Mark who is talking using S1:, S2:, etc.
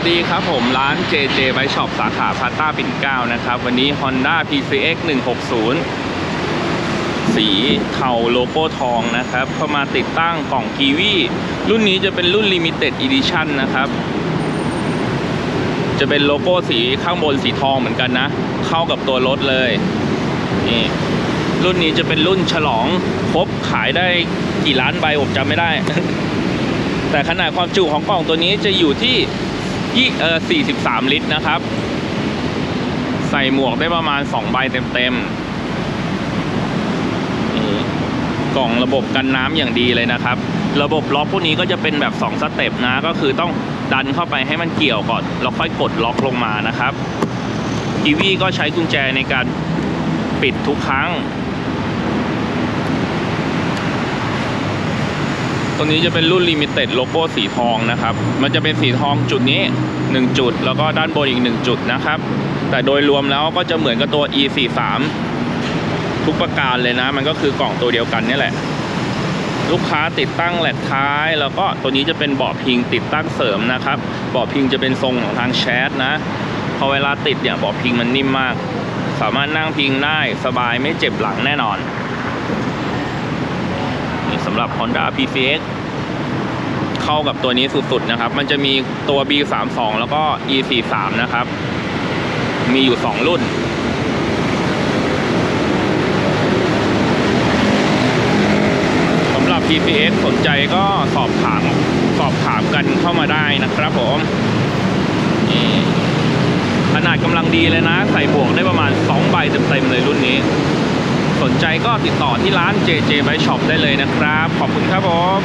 S1: วัสดีครับผมร้าน JJ Bike Shop สาขาพาต้าปิ่นเกล้านะครับ วันนี้ Honda PCX 160 สีเทาโลโก้ทองนะครับ เข้ามาติดตั้งกล่องกีวีรุ่นนี้จะเป็นรุ่น Limited Edition นะครับ จะเป็นโลโก้สีข้างบนสีทองเหมือนกันนะ เข้ากับตัวรถเลยนี่รุ่นนี้จะเป็นรุ่นฉลองครบขายได้กี่ล้านใบผมจำไม่ได้ แต่ขนาดความจุของกล่องตัวนี้จะอยู่ที่ ยี่เออ43 ลิตรนะครับ ใส่หมวกได้ประมาณ 2 ใบเต็มๆนี่กล่องระบบกันน้ำอย่างดีเลยนะครับ ระบบล็อกพวกนี้ก็จะเป็นแบบ 2 สเต็ปนะ ก็คือต้องดันเข้าไปให้มันเกี่ยวก่อน แล้วค่อยกดล็อกลงมานะครับกีวีก็ใช้กุญแจในการปิดทุกครั้ง ตัวนี้จะเป็นรุ่นลิมิเต็ดโลโก้สีทองนะครับ มันจะเป็นสีทองจุดนี้ 1 จุด แล้วก็ด้านบนอีก 1 จุดนะครับ แต่โดยรวมแล้วก็จะเหมือนกับตัว E43 ทุกประการเลยนะ มันก็คือกล่องตัวเดียวกันนี่แหละ ลูกค้าติดตั้งแหลกท้าย แล้วก็ตัวนี้จะเป็นเบาะพิงติดตั้งเสริมนะครับเบาะพิงจะเป็นทรงของทางแชสนะพอเวลาติดเนี่ยเบาะพิงมันนิ่มมาก สามารถนั่งพิงได้สบายไม่เจ็บหลังแน่นอน หรับ Honda PCX เข้ากับตัวนี้สุดๆนะครับ มันจะมีตัว B32 แล้วก็ E43 นะครับ มีอยู่ 2 รุ่น สำหรับ PCX สนใจก็สอบถามสอบถามกันเข้ามาได้นะครับผมขนาดกำลังดีเลยนะ ใส่บวกได้ประมาณ2ใบเต็มๆเลยรุ่นนี้ สนใจก็ติดต่อที่ร้าน JJ Bike Shop ได้เลยนะครับ ขอบคุณครับผม